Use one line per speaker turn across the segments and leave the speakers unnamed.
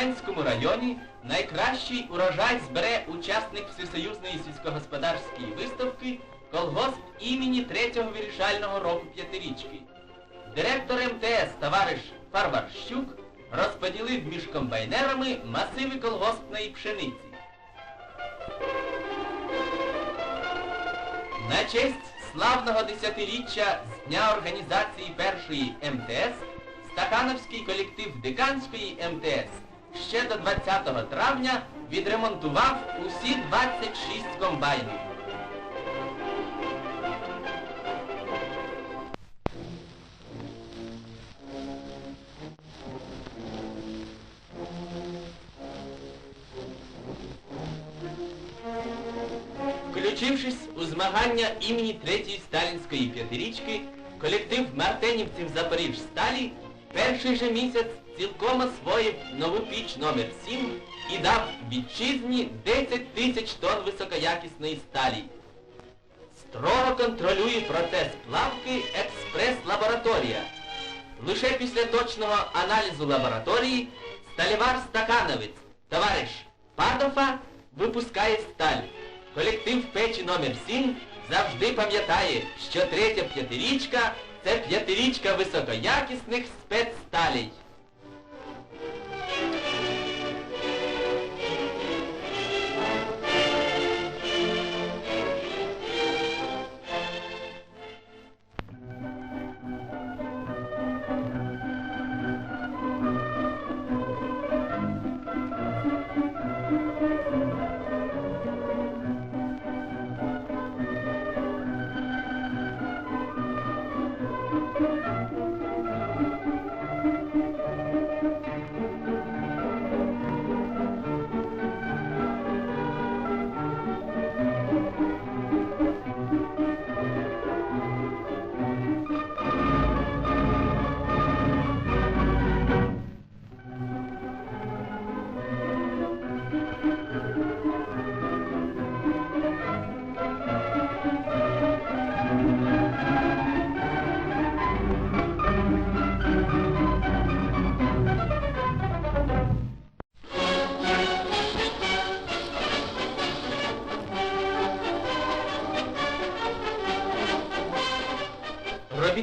своєму районі найкращий урожай збере учасник Всесоюзної сільськогосподарської виставки колгосп імені третього вирішального року п'ятирічки. Директор МТС товариш Фарварщук розподілив між комбайнерами масиви колгоспної пшениці. На честь славного десятиріччя з дня організації першої МТС Стахановський колектив Диканської МТС ще до 20 травня відремонтував усі 26 комбайнів. Включившись у змагання імені третьої сталінської п'ятирічки, колектив мартенівців Запоріжсталі перший же місяць цілком освоїв нову піч номер 7 і дав вітчизні 10 тисяч тонн високоякісної сталі. Строго контролює процес плавки експрес-лабораторія. Лише після точного аналізу лабораторії сталівар Стакановець, товариш Падофа, випускає сталь. Колектив печі номер 7 завжди пам'ятає, що третя п'ятирічка це п'ятирічка високоякісних спецсталей.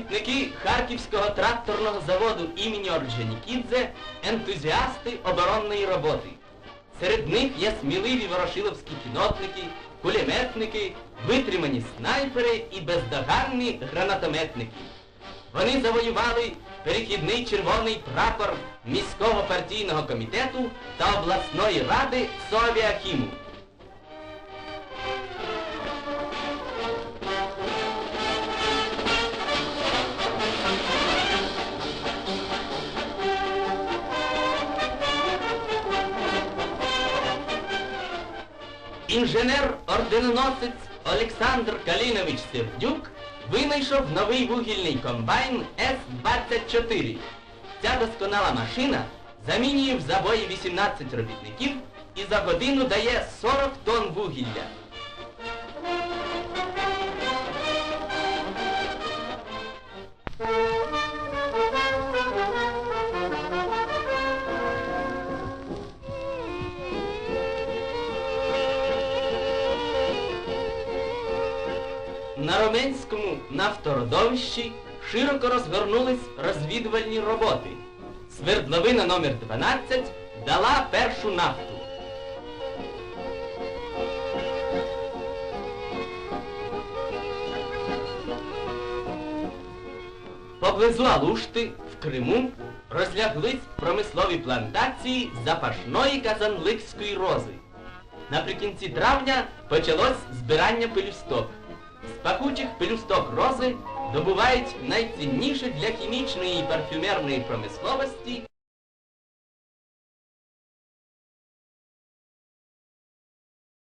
Робітники Харківського тракторного заводу імені Орджонікідзе – ентузіасти оборонної роботи. Серед них є сміливі ворошиловські кінотники, кулеметники, витримані снайпери і бездоганні гранатометники. Вони завоювали перехідний червоний прапор міського партійного комітету та обласної ради Совіахіму. Інженер-орденоносець Олександр Калінович Сердюк винайшов новий вугільний комбайн С-24. Ця досконала машина замінює в забої 18 робітників і за годину дає 40 тонн вугілля. На Роменському нафтородовищі широко розгорнулись розвідувальні роботи. Свердловина номер 12 дала першу нафту. Поблизу Алушти в Криму розляглись промислові плантації запашної казанликської рози. Наприкінці травня почалось збирання пелюсток. З пахучих пелюсток рози добувають найцінніше для хімічної і парфюмерної промисловості